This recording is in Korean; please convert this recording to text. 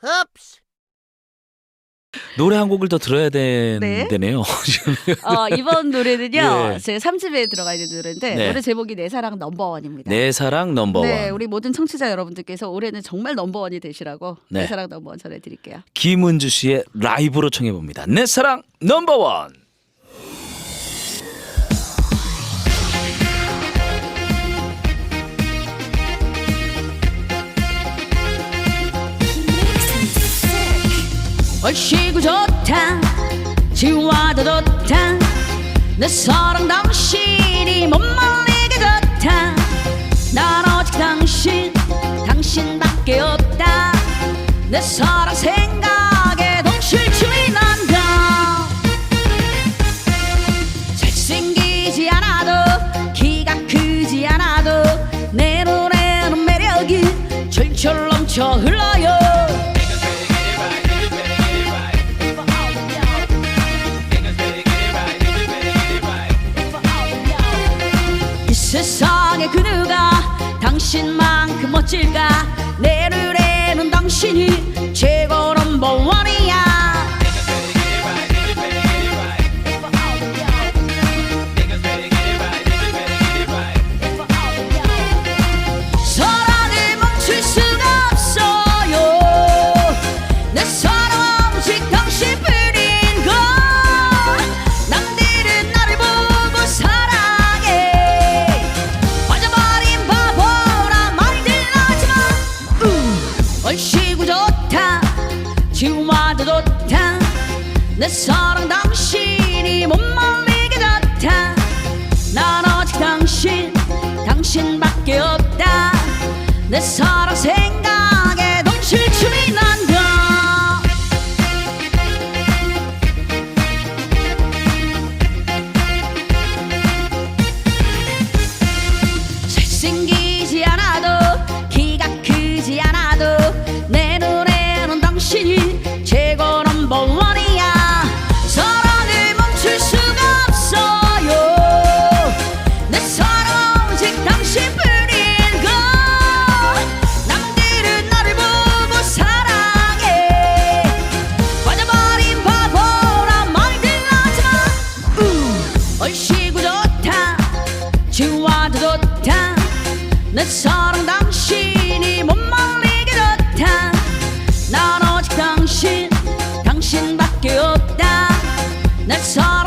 흡스. 노래 한 곡을 더 들어야 되네요. 지금. 어, 이번 노래는요. 예. 제 3집에 들어가 있는 노래인데 네. 노래 제목이 내 사랑 넘버원입니다. 내 사랑 넘버원. 네, 우리 모든 청취자 여러분들께서 올해는 정말 넘버원이 되시라고 네. 내 사랑 넘버원 전해드릴게요. 김은주 씨의 라이브로 청해 봅니다. 내 사랑 넘버원. 얼씨구 좋다. 지와도 좋다. 내 사랑 당신이 못 말리게 좋다. 난 오직 당신 당신밖에 없다. 내 사랑 생각에 동실춤이 난다. 잘생기지 않아도 키가 크지 않아도 내 눈에는 매력이 철철 넘쳐 흘러요 당신만큼 멋질까? 내 눈에는 당신이 주마도 좋다. 내 사랑 당신이 못 멀리게 좋다. 난 오직 당신 당신밖에 없다. 내 사랑 생각에 동실춤이 난다. 잘생긴 얼씨구 좋다 지와도 좋다. 내 사랑 당신이 못 말리게 좋다. 난 오직 당신 당신밖에 없다. 내 사랑